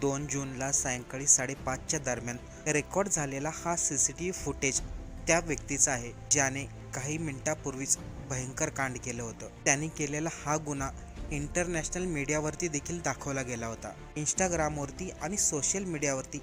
दोन जूनला सायंकाळी साडेपाचच्या दरम्यान रेकॉर्ड झालेला हा C C T V footage त्या व्यक्तीचा आहे ज्याने काही मिनिटापूर्वीच भयंकर कांड केलं होतं. त्याने केलेला हा गुन्हा इंटरनॅशनल मीडियावरती देखील दाखवला गेला होता. इंस्टाग्रामवरती आणि सोशल मीडियावरती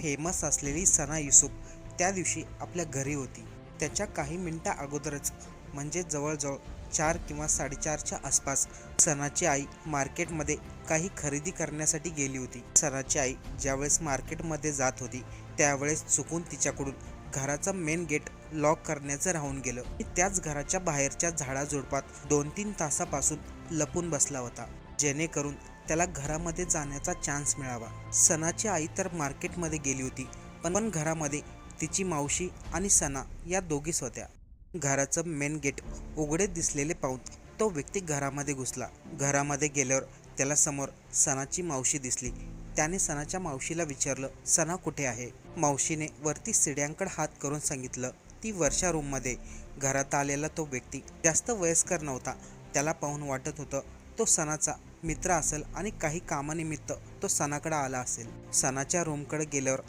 फेमस असलेली सना युसुफ त्या दिवशी आपल्या घरी होती. त्याच्या काही मिनटा अगोदरच म्हणजे जवळजवळ चार किंवा साडेचारच्या आसपास सनाची आई मार्केटमध्ये काही खरेदी करण्यासाठी गेली होती. सराची आई ज्यावेळेस मार्केटमध्ये जात होती त्यावेळेस चुकून तिच्याकडून घराचं मेन गेट लॉक करण्याचं राहून गेलं. त्याच घराच्या बाहेरच्या झाडाझुडपात दोन तीन तासापासून लपून बसला होता जेणेकरून त्याला घरामध्ये जाण्याचा चान्स मिळावा. सनाची आई तर मार्केटमध्ये गेली होती पण पण घरामध्ये तिची मावशी आणि सना या दोघीच होत्या. घराचं मेन गेट उघडे दिसलेले पाहून तो व्यक्ती घरामध्ये घुसला. घरामध्ये गेल्यावर त्याला समोर सणाची मावशी दिसली. त्याने सणाच्या मावशीला विचारलं सणा कुठे आहे? मावशीने वरती सिड्यांकडे हात करून सांगितलं ती वर्षा रूममध्ये घरात आलेला तो व्यक्ती जास्त वयस्कर नव्हता. त्याला पाहून वाटत होतं तो सणाचा मित्र असेल आणि काही कामानिमित्त तो सणाकडे आला असेल. सणाच्या रूमकडे गेल्यावर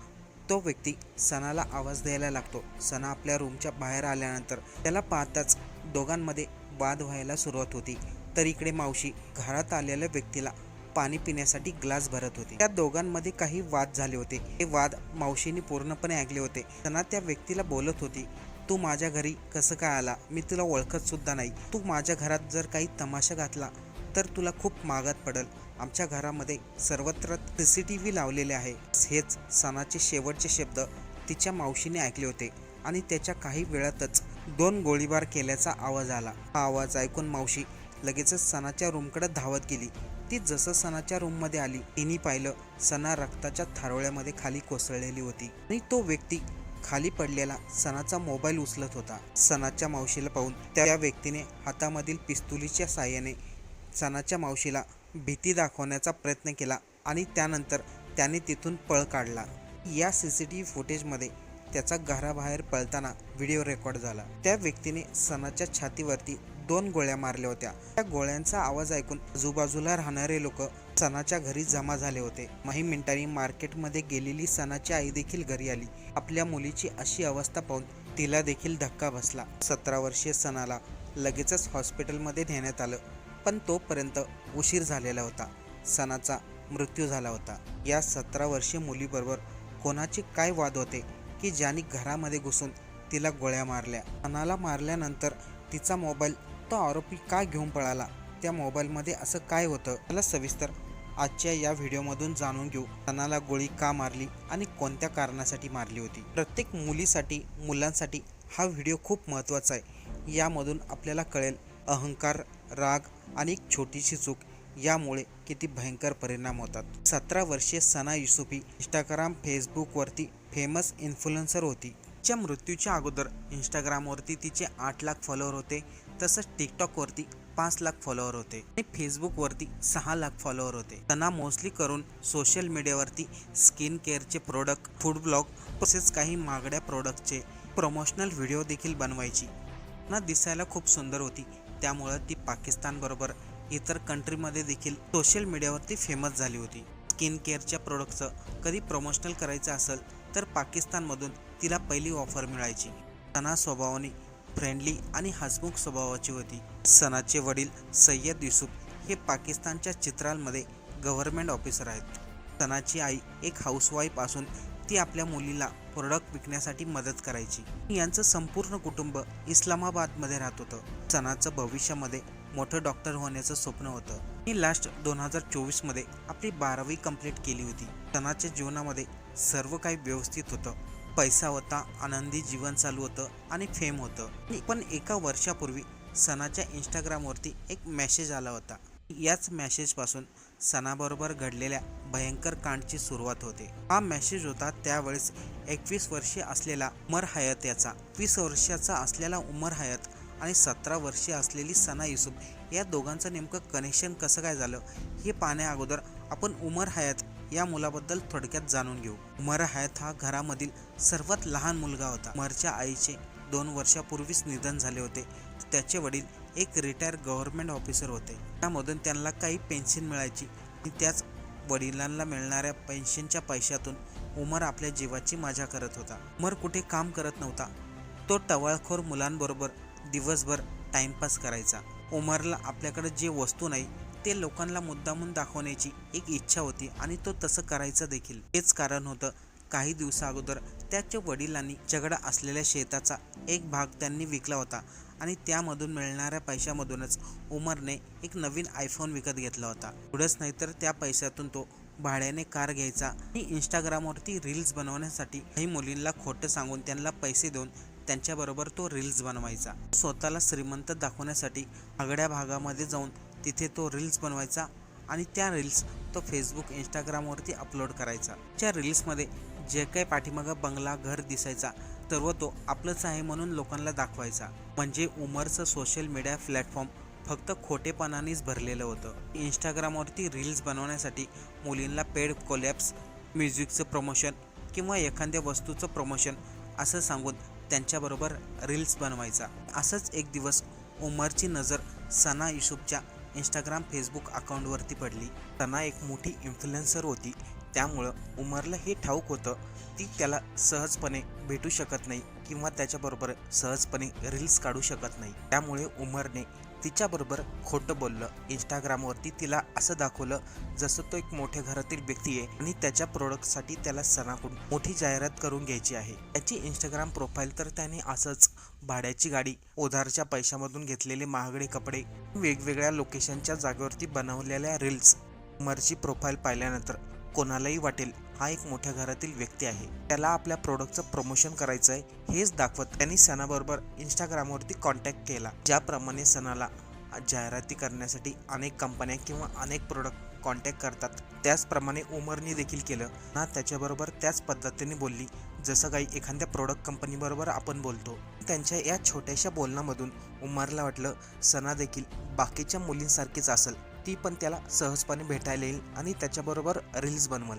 तो व्यक्ती सणाला आवाज द्यायला लागतो. सणा आपल्या रूमच्या बाहेर आल्यानंतर त्याला पाहताच दोघांमध्ये वाद व्हायला सुरुवात होती. तर इकडे मावशी घरात आलेल्या व्यक्तीला पाणी पिण्यासाठी ग्लास भरत होते. त्या दोघांमध्ये काही वाद झाले होते. हे वाद मावशीने पूर्णपणे ऐकले होते. त्यांना त्या व्यक्तीला बोलत होती तू माझ्या घरी कसं काय आला? मी तुला ओळखत सुद्धा नाही. तू माझ्या घरात जर काही तमाशा घातला तर तुला खूप मागात पडल. आमच्या घरामध्ये सर्वत्र सी सी टी व्ही लावलेले आहे. हेच सणाचे शेवटचे शब्द तिच्या मावशीने ऐकले होते आणि त्याच्या काही वेळातच दोन गोळीबार केल्याचा आवाज आला. हा आवाज ऐकून मावशी लगेचच सणाच्या रूमकडे धावत गेली. ती जसं सणाच्या रूममध्ये आली तिने पाहिलं सणा रक्ताच्या थारोळ्यामध्ये खाली कोसळलेली होती. आणि तो व्यक्ती खाली पडलेला सणाचा मोबाईल उचलत होता. सणाच्या मावशीला पाहून त्या व्यक्तीने हातामधील पिस्तुलीच्या साह्याने सणाच्या मावशीला भीती दाखवण्याचा प्रयत्न केला आणि त्यानंतर त्याने तिथून पळ काढला. या सी सी टी व्ही फुटेजमध्ये त्याचा घराबाहेर पळताना व्हिडिओ रेकॉर्ड झाला. त्या व्यक्तीने सणाच्या छातीवरती दोन गोळ्या मारल्या होत्या. त्या गोळ्यांचा आवाज ऐकून आजूबाजूला राहणारे लोक सणाच्या घरी जमा झाले होते. काही मिनिटांनी मार्केटमध्ये गेलेली सणाची आई देखील घरी आली. आपल्या मुलीची अशी अवस्था पाहून तिला देखील धक्का बसला. सतरा वर्षीय सणाला लगेचच हॉस्पिटलमध्ये नेण्यात आलं. पण तोपर्यंत उशीर झालेला होता. सणाचा मृत्यू झाला होता. या सतरा वर्षीय मुलीबरोबर कोणाचे काय वाद होते की ज्यांनी घरामध्ये घुसून तिला गोळ्या मारल्या? सणाला मारल्यानंतर तिचा मोबाईल तो आरोपी का घेऊन पळाला? त्या मोबाईलमध्ये असं काय होतं? त्याला सविस्तर आजच्या या व्हिडिओमधून जाणून घेऊ. सणाला गोळी का मारली आणि कोणत्या कारणासाठी मारली होती? प्रत्येक मुलीसाठी मुलांसाठी हा व्हिडिओ खूप महत्त्वाचा आहे. यामधून आपल्याला कळेल अहंकार राग आणि एक छोटीशी चूक यामुळे किती भयंकर परिणाम होतात. सतरा वर्षीय सना युसुफी इंस्टाग्राम फेसबुकवरती फेमस इन्फ्लुएन्सर होती. तिच्या मृत्यूच्या अगोदर इंस्टाग्रामवरती तिचे आठ लाख फॉलोअर होते. तसंच टिकटॉकवरती पाच लाख फॉलोअर होते. आणि फेसबुकवरती सहा लाख फॉलोअर होते. त्यांना मोस्टली करून सोशल मीडियावरती स्किन केअरचे प्रोडक्ट फूड ब्लॉग तसेच काही महागड्या प्रोडक्टचे प्रमोशनल व्हिडिओ देखील बनवायची. ना दिसायला खूप सुंदर होती. त्यामुळं ती पाकिस्तानबरोबर इतर कंट्रीमध्ये देखील सोशल मीडियावरती फेमस झाली होती. स्किन केअरच्या प्रोडक्टचं कधी प्रमोशनल करायचं असेल तर पाकिस्तानमधून तिला पहिली ऑफर मिळायची. सणा स्वभावाने फ्रेंडली आणि हसमुख स्वभावाची होती. सणाचे वडील सय्यद युसुफ हे पाकिस्तानच्या चित्रालमध्ये गव्हर्नमेंट ऑफिसर आहेत. सनाची आई एक हाऊसवाईफ असून ती आपल्या मुलीला प्रोडक्ट विकण्यासाठी मदत करायची. यांचं संपूर्ण कुटुंब इस्लामाबादमध्ये राहत होतं. सणाचं भविष्यामध्ये मोठं डॉक्टर होण्याचं स्वप्न होतं. मी लास्ट दोन हजार चोवीसमध्ये आपली बारावी कंप्लीट केली होती. सनाच्या जीवनामध्ये सर्व काही व्यवस्थित होतं. पैसा होता आनंदी जीवन चालू होतं आणि फेम होतं. पण एका वर्षापूर्वी सणाच्या इंस्टाग्रामवरती एक मॅसेज आला होता. याच मॅसेजपासून सणाबरोबर घडलेल्या भयंकर कांडची सुरुवात होते. हा मॅसेज होता त्यावेळेस एकवीस वर्षीय असलेला उमर हयात याचा. वीस वर्षाचा असलेला उमर हयात आणि सतरा वर्षीय असलेली सना युसुफ या दोघांचं नेमकं कनेक्शन कसं काय झालं हे पाहण्या अगोदर आपण उमर हयात या मुलाबद्दल थोडक्यात जाणून घेऊ. उमर हयात हा घरामधील सर्वात लहान मुलगा होता. उमरच्या आईचे दोन वर्षापूर्वीच निधन झाले होते. त्याचे वडील एक रिटायर गव्हर्नमेंट ऑफिसर होते. त्यामधून त्यांना काही पेन्शन मिळायची आणि त्याच वडिलांना मिळणाऱ्या पेन्शनच्या पैशातून उमर आपल्या जीवाची मजा करत होता. उमर कुठे काम करत नव्हता. तो टवाळखोर मुलांबरोबर दिवसभर टाइमपास करायचा. उमरला आपल्याकडे जे वस्तू नाही ते लोकांना मुद्दामून दाखवण्याची एक इच्छा होती आणि तो तसं करायचं देखील. हेच कारण होतं काही दिवसा अगोदर त्याच्या वडिलांनी झगडा असलेल्या शेताचा एक भाग त्यांनी विकला होता आणि त्यामधून मिळणाऱ्या पैशामधूनच उमरने एक नवीन आयफोन विकत घेतला होता. एवढंच नाही तर त्या पैशातून तो भाड्याने कार घ्यायचा आणि इंस्टाग्रामवरती रील्स बनवण्यासाठी काही मुलींना खोटं सांगून त्यांना पैसे देऊन त्यांच्याबरोबर तो रील्स बनवायचा. स्वतःला श्रीमंत दाखवण्यासाठी आगड्या भागामध्ये जाऊन तिथे तो रील्स बनवायचा आणि त्या रील्स तो फेसबुक इंस्टाग्रामवरती अपलोड करायचा. त्या रील्समध्ये जे काही पाठीमागं बंगला घर दिसायचा सर्व तो आपलंच आहे म्हणून लोकांना दाखवायचा. म्हणजे उमरचं सोशल मीडिया प्लॅटफॉर्म फक्त खोटेपणानेच भरलेलं होतं. इंस्टाग्रामवरती रील्स बनवण्यासाठी मुलींना पेड कोलॅप्स म्युझिकचं प्रमोशन किंवा एखाद्या वस्तूचं प्रमोशन असं सांगून त्यांच्याबरोबर रील्स बनवायचा. असंच एक दिवस उमरची नजर सना युसुफच्या इंस्टाग्राम फेसबुक अकाउंटवरती पडली. तना एक मोठी इन्फ्लुएन्सर होती. त्यामुळं उमरला हे ठाऊक होतं ती त्याला सहजपणे भेटू शकत नाही किंवा त्याच्याबरोबर सहजपणे रील्स काढू शकत नाही. त्यामुळे उमरने तिच्याबरोबर खोटं बोललं. इंस्टाग्रामवरती तिला असं दाखवलं जसं तो एक मोठ्या घरातील व्यक्ती आहे आणि त्याच्या प्रोडक्टसाठी त्याला सणाकडून मोठी जाहिरात करून घ्यायची आहे. त्याची इंस्टाग्राम प्रोफाईल तर त्याने असंच भाड्याची गाडी ओधारच्या पैशामधून घेतलेले महागडे कपडे वेगवेगळ्या लोकेशनच्या जागेवरती बनवलेल्या रील्स मरची प्रोफाईल पाहिल्यानंतर कोणालाही वाटेल. हा एक मोठ्या घरातील व्यक्ती आहे. त्याला आपल्या प्रोडक्टचं प्रमोशन करायचं आहे हेच दाखवत त्यांनी सणाबरोबर इंस्टाग्रामवरती कॉन्टॅक्ट केला. ज्याप्रमाणे सणाला जाहिराती करण्यासाठी अनेक कंपन्या किंवा अनेक प्रोडक्ट कॉन्टॅक्ट करतात. त्याचप्रमाणे उमरनी देखील केलं. ना त्याच्याबरोबर त्याच पद्धतीने बोलली. जसं काही एखाद्या प्रोडक्ट कंपनीबरोबर आपण बोलतो. त्यांच्या या छोट्याशा बोलण्यामधून उमरला वाटलं सणा देखील बाकीच्या मुलींसारखीच असेल. ती पण त्याला सहजपणे भेटायला येईल आणि त्याच्याबरोबर रील्स बनवल.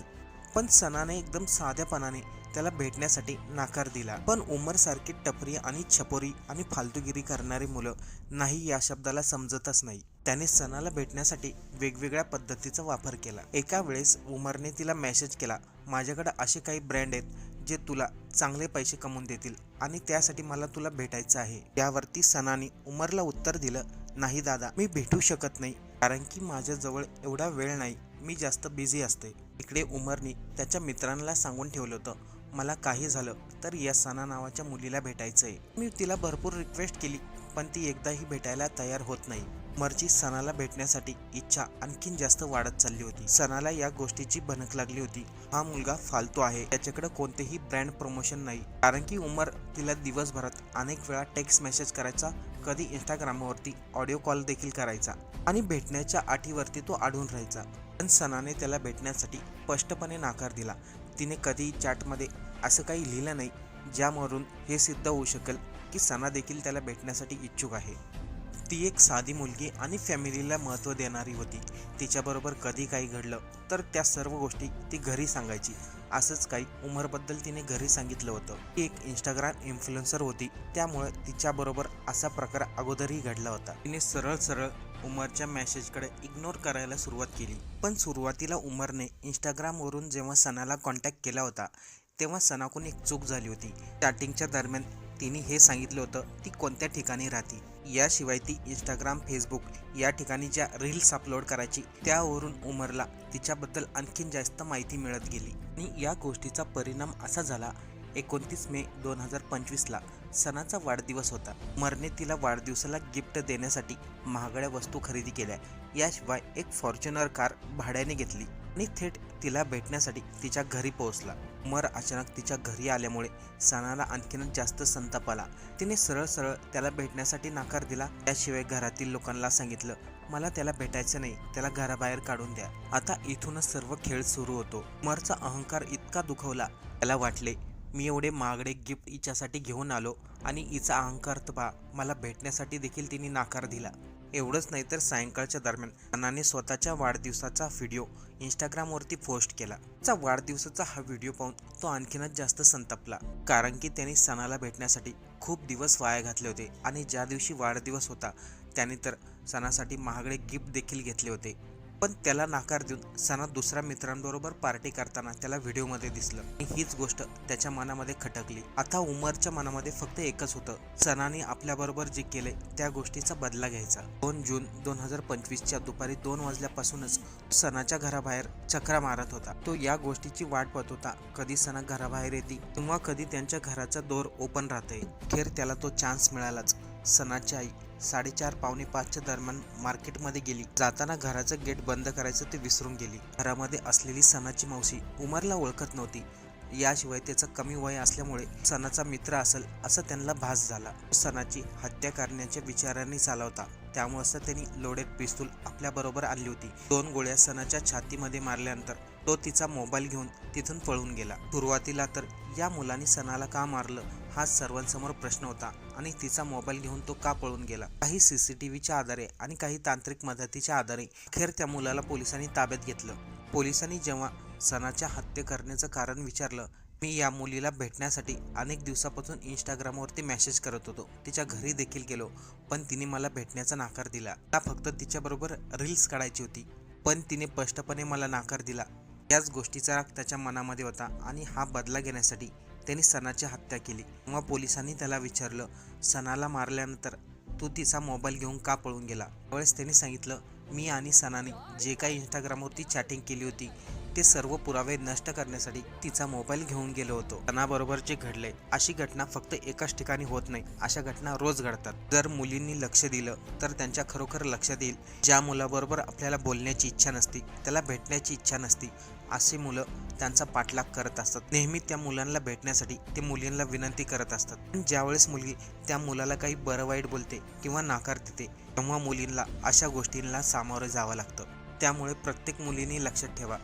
पण सणाने एकदम साध्यापणाने त्याला भेटण्यासाठी नाकार दिला. पण उमर सारखी टपरी आणि छपोरी आणि फालतूगिरी करणारी मुलं नाही या शब्दाला समजतच नाही. त्याने सणाला भेटण्यासाठी वेगवेगळ्या पद्धतीचा वापर केला. एका वेळेस उमरने तिला मेसेज केला माझ्याकडे असे काही ब्रँड आहेत जे तुला चांगले पैसे कमवून देतील आणि त्यासाठी मला तुला भेटायचं आहे. त्यावरती सणाने उमरला उत्तर दिलं नाही दादा मी भेटू शकत नाही. कारण की माझ्याजवळ एवढा वेळ नाही. मी जास्त बिझी असते. इकडे उमरनी त्याच्या मित्रांना सांगून ठेवलं होतं. मला काही झालं तर या सना नावाच्या मुलीला भेटायचं आहे मी तिला भरपूर रिक्वेस्ट केली पण ती एकदाही भेटायला तयार होत नाही. मरची सणाला भेटण्यासाठी इच्छा आणखीन जास्त वाढत चालली होती. सणाला या गोष्टीची भनक लागली होती. हा मुलगा फालतू आहे. त्याच्याकडे कोणतेही ब्रँड प्रमोशन नाही. कारण की उमर तिला दिवसभरात अनेक वेळा टेक्स्ट मेसेज करायचा कधी इंस्टाग्रामवरती ऑडिओ कॉल देखील करायचा आणि भेटण्याच्या आठीवरती तो आढळून राहायचा. पण सणाने त्याला भेटण्यासाठी स्पष्टपणे नाकार दिला. तिने कधी चॅटमध्ये असं काही लिहिलं नाही ज्यावरून हे सिद्ध होऊ शकेल की सणा देखील त्याला भेटण्यासाठी इच्छुक आहे. ती एक साधी मुलगी आणि फॅमिलीला महत्त्व देणारी होती. तिच्याबरोबर कधी काही घडलं तर त्या सर्व गोष्टी ती घरी सांगायची. असंच काही उमरबद्दल तिने घरी सांगितलं होतं. ती एक इंस्टाग्राम इन्फ्लुएन्सर होती. त्यामुळे तिच्याबरोबर असा प्रकार अगोदरही घडला होता. तिने सरळ सरळ उमरच्या मेसेजकडे इग्नोर करायला सुरुवात केली. पण सुरुवातीला उमरने इंस्टाग्रामवरून जेव्हा सणाला कॉन्टॅक्ट केला होता तेव्हा सणाकून एक चूक झाली होती. स्टार्टिंगच्या दरम्यान तिने हे सांगितलं होतं ती कोणत्या ठिकाणी राहते? याशिवाय ती इंस्टाग्राम फेसबुक या ठिकाणी ज्या रील्स अपलोड करायची त्यावरून उमरला तिच्याबद्दल आणखीन जास्त माहिती मिळत गेली. आणि या गोष्टीचा परिणाम असा झाला एकोणतीस मे दोन हजार पंचवीसला सणाचा वाढदिवस होता. मरने तिला वाढदिवसाला गिफ्ट देण्यासाठी महागड्या वस्तू खरेदी केल्या. याशिवाय एक फॉर्च्युनर कार भाड्याने घेतली. आणि थेट तिला भेटण्यासाठी तिच्या घरी पोहोचला. उमर अचानक तिच्या घरी आल्यामुळे सणाला आणखीनच जास्त संताप आला. तिने सरळ सरळ त्याला भेटण्यासाठी नाकार दिला. त्याशिवाय घरातील लोकांना सांगितलं मला त्याला भेटायचं नाही त्याला घराबाहेर काढून द्या. आता इथूनच सर्व खेळ सुरू होतो. उमरचा अहंकार इतका दुखवला त्याला वाटले मी एवढे महागडे गिफ्ट हिच्यासाठी घेऊन आलो आणि हिचा अहंकार तपा मला भेटण्यासाठी देखील तिने नाकार दिला. एवढंच नाही तर सायंकाळच्या दरम्यान अनाने स्वतःच्या वाढदिवसाचा व्हिडिओ इंस्टाग्रामवरती पोस्ट केला. त्याचा वाढदिवसाचा हा व्हिडिओ पाहून तो आणखीनच जास्त संतापला. कारण की त्यांनी सणाला भेटण्यासाठी खूप दिवस वाया घातले होते आणि ज्या दिवशी वाढदिवस होता त्याने तर सणासाठी महागडे गिफ्ट देखील घेतले होते. पण त्याला नाकार देऊन सना दुसऱ्या मित्रांबरोबर पार्टी करताना त्याला व्हिडिओमध्ये दिसलं. आणि हीच गोष्ट त्याच्या मनामध्ये खटकली. आता उमरच्या मनामध्ये फक्त एकच होतं. सनाने आपल्याबरोबर जे केले त्या गोष्टीचा बदला घ्यायचा. दोन जून दोन हजार पंचवीसच्या दुपारी दोन वाजल्यापासूनच सनाच्या घराबाहेर चक्रा मारत होता. तो या गोष्टीची वाट पाहत होता. कधी सना घराबाहेर येते किंवा कधी त्यांच्या घराचा दोर ओपन राहते अखेर त्याला तो चान्स मिळालाच. सनाची आई साडेचार पावणे पाचच्या दरम्यान मार्केटमध्ये गेली. जाताना घराचं गेट बंद करायचं ते विसरून गेली. घरामध्ये असलेली सणाची मावशी उमरला ओळखत नव्हती. याशिवाय त्याचं कमी वय असल्यामुळे सणाचा मित्र असेल असं त्यांना भास झाला. सणाची हत्या करण्याच्या विचारांनी चालवता. त्यामुळे त्यांनी लोडेड पिस्तूल आपल्या बरोबर आणली होती. दोन गोळ्या सणाच्या छातीमध्ये मारल्यानंतर तो तिचा मोबाईल घेऊन तिथून पळून गेला. सुरुवातीला तर या मुलाने सणाला का मारलं? हा सर्वांसमोर प्रश्न होता आणि तिचा मोबाईल घेऊन तो का पळून गेला? काही सी सी टी व्हीच्या आधारे आणि काही तांत्रिक मदतीच्या आधारे अखेर त्या मुलाला पोलिसांनी ताब्यात घेतलं. पोलिसांनी जेव्हा सणाच्या हत्या करण्याचं कारण विचारलं मी या मुलीला भेटण्यासाठी अनेक दिवसापासून इंस्टाग्रामवरती मेसेज करत होतो. तिच्या घरी देखील गेलो पण तिने मला भेटण्याचा नाकार दिला. मला फक्त तिच्याबरोबर रील्स काढायची होती पण तिने स्पष्टपणे मला नाकार दिला. याच गोष्टीचा राग त्याच्या मनामध्ये होता आणि हा बदला घेण्यासाठी त्याने सणाची हत्या केली. मग पोलिसांनी त्याला विचारलं सणाला मारल्यानंतर तू तिचा मोबाईल घेऊन का पळून गेला? त्यावेळेस त्यांनी सांगितलं मी आणि सनाने जे काही इंस्टाग्रामवरती चॅटिंग केली होती ते सर्व पुरावे नष्ट करण्यासाठी तिचा मोबाईल घेऊन गेलो होतो. तणाबरोबर जे घडले अशी घटना फक्त एकाच ठिकाणी होत नाही. अशा घटना रोज घडतात. जर मुलींनी लक्ष दिलं तर त्यांच्या खरोखर लक्षात येईल. ज्या मुलाबरोबर आपल्याला बोलण्याची इच्छा नसती त्याला भेटण्याची इच्छा नसते असे मुलं त्यांचा पाठलाग करत असतात. नेहमी त्या मुलांना भेटण्यासाठी ते मुलींना विनंती करत असतात. पण ज्यावेळेस मुलगी त्या मुलाला काही बरं वाईट बोलते किंवा नाकार देते तेव्हा मुलींना अशा गोष्टींना सामोरं जावं लागतं. त्यामुळे प्रत्येक मुलीने लक्षात ठेवा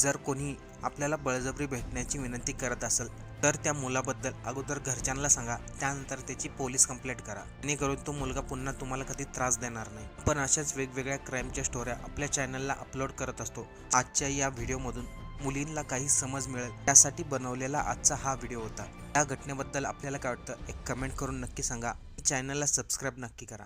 जर कोणी आपल्याला बळजबरी भेटण्याची विनंती करत असेल तर त्या मुलाबद्दल अगोदर घरच्यांना सांगा त्यानंतर त्याची पोलीस कंप्लेंट करा. जेणेकरून तो मुलगा पुन्हा तुम्हाला कधी त्रास देणार नाही. पण अशाच वेगवेगळ्या क्राईमच्या स्टोऱ्या आपल्या चॅनलला अपलोड करत असतो. आजच्या या व्हिडिओमधून मुलींना काही समज मिळेल. त्यासाठी बनवलेला आजचा हा व्हिडिओ होता. या घटनेबद्दल आपल्याला काय वाटतं एक कमेंट करून नक्की सांगा. चॅनलला सबस्क्राईब नक्की करा.